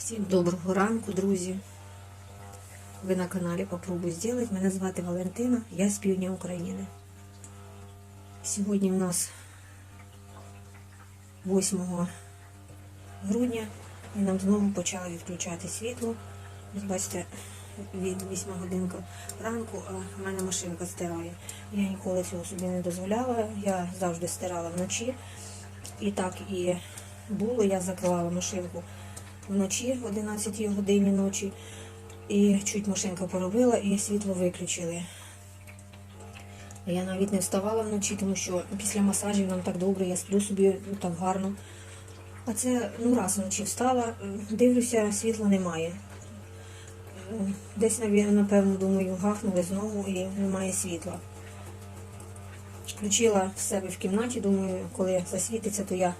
Всім доброго ранку, друзі. Ви на каналі Попробуй зробити. Мене звати Валентина, я з півдня України. Сьогодні у нас 8 грудня і нам знову почали відключати світло. Ось бачите, від 8 годинка ранку, а в мене машинка стирає. Я ніколи цього собі не дозволяла. Я завжди стирала вночі. І так і було. Я закривала машинку вночі, в 11 годині ночі. І чуть машинка поробила, і світло виключили. Я навіть не вставала вночі, тому що після масажів нам так добре, я сплю собі ну, так гарно. А це ну раз вночі встала, е, дивлюся, світла немає. Десь, напевно, думаю, гахнули знову і немає світла. Включила в себе в кімнаті, думаю, коли засвітиться, то я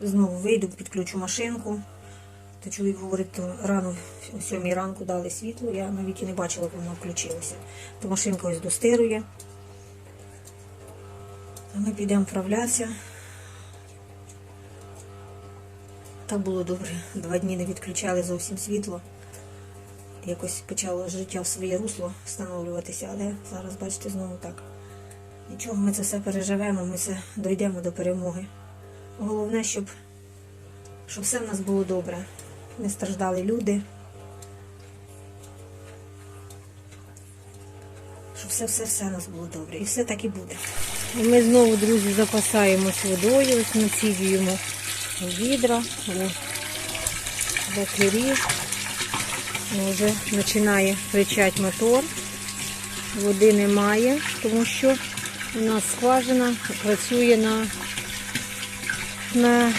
знову вийду, підключу машинку. То чоловік говорить, то рано о сьомій ранку дали світло, я навіть і не бачила, як воно включилося. То машинка ось достирує. Ми підемо вправлятися. Так було добре. Два дні не відключали зовсім світло. Якось почало життя в своє русло встановлюватися, але зараз, бачите, знову так. Нічого, ми це все переживемо, ми все дійдемо до перемоги. Головне, щоб, щоб все в нас було добре. Не страждали люди. Щоб все, все, все у нас було добре. І все так і буде. І ми знову, друзі, запасаємось водою, ось насіюємо відра, бакерів. Ну, Вже починає кричати мотор. Води немає, тому що у нас скважина працює на, на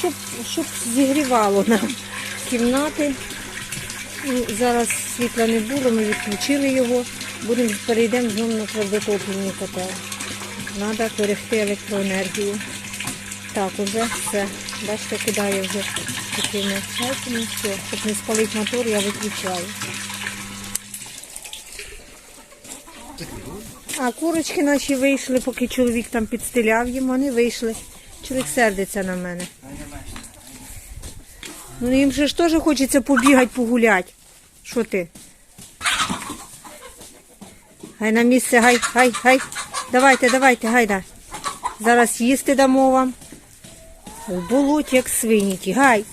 щоб, щоб зігрівало нам кімнати. Ну, Зараз світла не було, ми відключили його. Будемо перейдемо знову на твердотопливний котел. Треба берегти електроенергію. Так, уже все. Бачите, кидає вже такими гайками. Все. Щоб не спалити мотор, я виключаю. А курочки наші вийшли, поки чоловік там підстеляв їм, вони вийшли. Чоловік сердиться на мене. Ну їм же ж теж хочеться побігати, погуляти. Що ти? Гай на місце, гай, гай, гай. Давайте, давайте, гайда. Зараз їсти дамо вам. В болоті, як свині ті. Гай.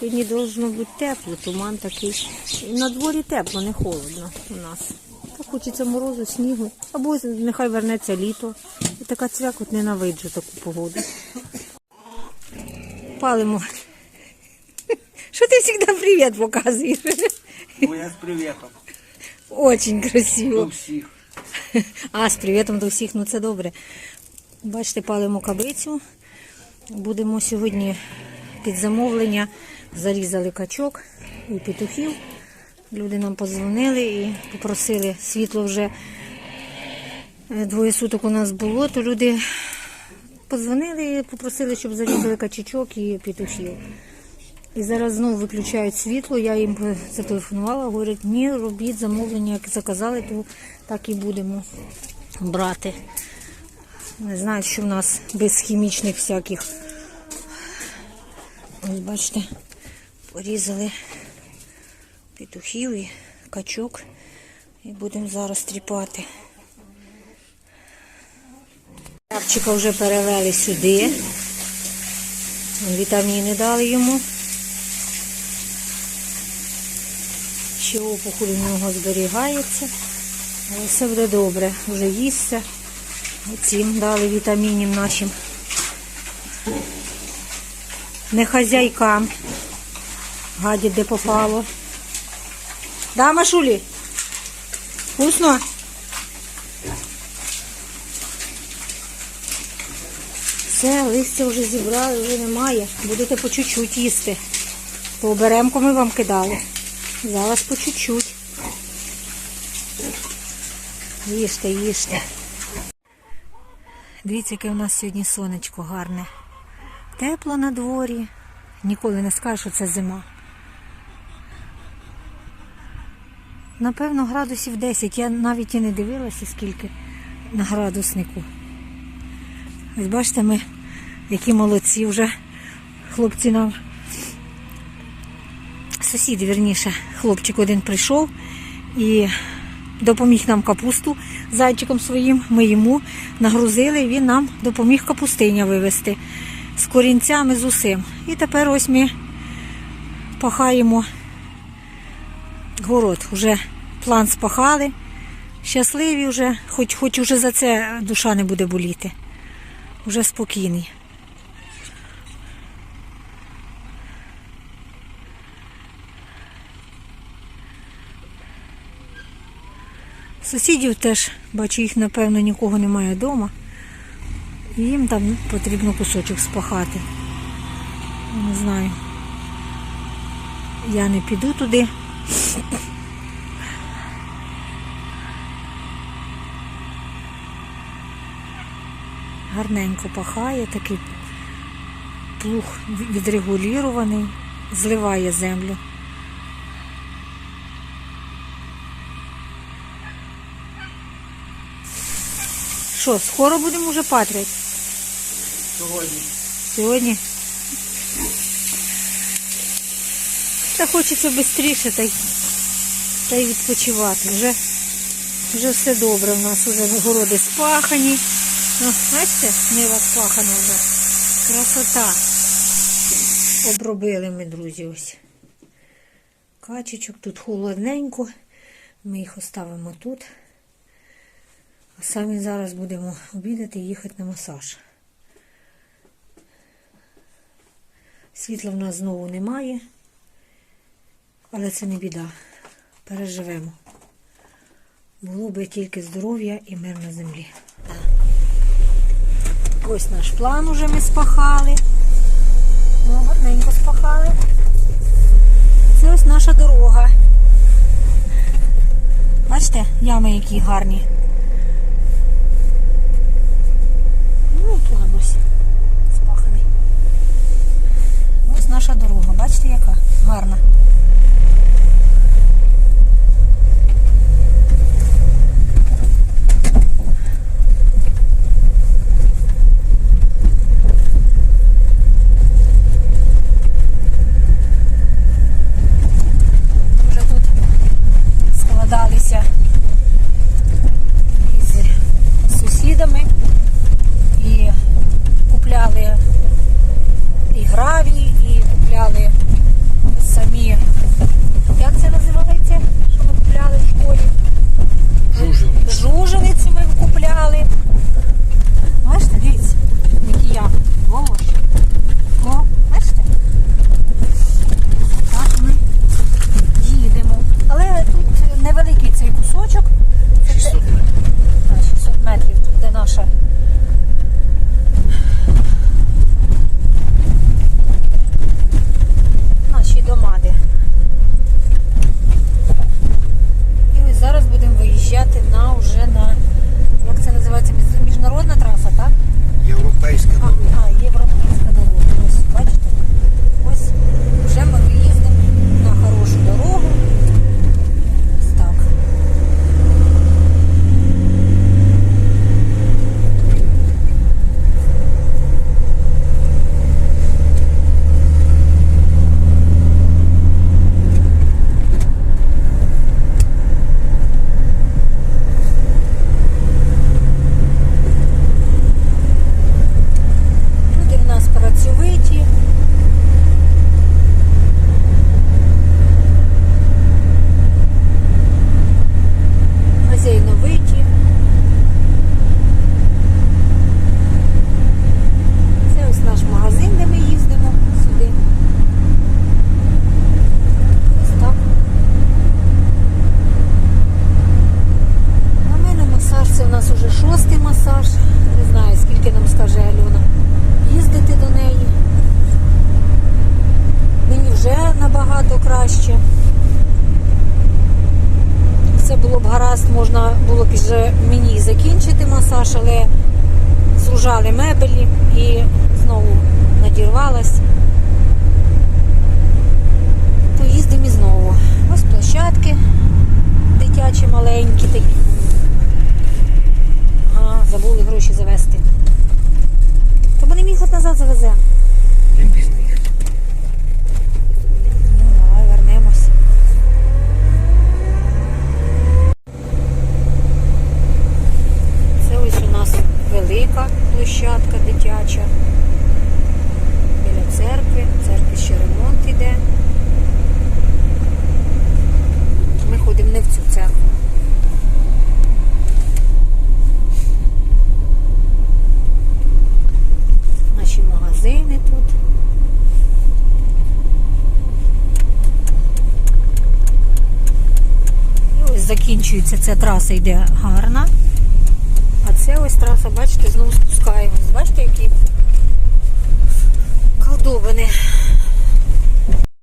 Сьогодні должно бути тепло, туман такий. На дворі тепло, не холодно у нас. Хочеться морозу, снігу. Або нехай вернеться літо. І така цвякот ненавиджу таку погоду. Палимо. Що ти завжди привіт показуєш? Ну, я з привітом. Очень До красиво. всіх. А, з привітом до всіх, ну це добре. Бачите, палимо кабицю. Будемо сьогодні під замовлення. Зарізали качок і петухів. Люди нам подзвонили і попросили світло вже двоє суток у нас було, то люди подзвонили і попросили, щоб зарізали качечок і петухів. І зараз знову виключають світло. Я їм зателефонувала, говорять, ні, робіть замовлення, як заказали, то так і будемо брати. Не знаю, що в нас без хімічних всяких. Ось бачите, порізали петухів і качок. І будемо зараз тріпати. Ярчика вже перевели сюди. Вітаміни дали йому. Ще опухоль у нього зберігається. Але все буде добре. Вже їсться. Цим дали вітамінів нашим. Не хазяйкам. Гадять, де попало. Да, Машулі? Вкусно? Все, листя вже зібрали, вже немає. Будете по чуть-чуть їсти. То оберемко ми вам кидали. Зараз по чуть-чуть. Їжте, їжте. Дивіться, яке у нас сьогодні сонечко гарне. Тепло на дворі. Ніколи не скажу, що це зима. Напевно, градусів 10. Я навіть і не дивилася, скільки. на градуснику. Ось бачите, ми які молодці вже хлопці нам. Сусід, вірніше, хлопчик один прийшов і допоміг нам капусту зайчиком своїм. Ми йому нагрузили, і він нам допоміг капустиня вивезти з корінцями, з усім. І тепер ось ми пахаємо город. Уже план спахали. Щасливі вже, хоч, хоч уже за це душа не буде боліти. Уже спокійний. Сусідів теж, бачу, їх, напевно, нікого немає вдома. Їм там потрібно кусочок спахати. Не знаю. Я не піду туди. Гарненько пахає, такий плуг відрегулірований, зливає землю. Що, скоро будемо вже патрять? Сьогодні. Сьогодні. Та хочеться швидше та й, та й відпочивати. Вже, вже все добре у нас, вже городи спахані. О, бачите, нива спахана вже. Красота. Обробили ми, друзі, ось. Качечок, тут холодненько. Ми їх оставимо тут. А самі зараз будемо обідати і їхати на масаж. Світла в нас знову немає, але це не біда. Переживемо. Було би тільки здоров'я і мир на землі. Ось наш план уже ми спахали. Ну, гарненько спахали. Це ось наша дорога. Бачите, ями які гарні. Краще. Все було б гаразд, можна було б вже мені закінчити масаж, але служали мебелі і знову надірвалась. То їздимо і знову. Ось площадки дитячі маленькі такі. А площадка дитяча. Біля церкви. В церкві ще ремонт іде. Ми ходимо не в цю церкву. Наші магазини тут. І ось закінчується ця траса, йде гарна. Це ось траса, бачите, знову спускаємось. Бачите, які колдобини.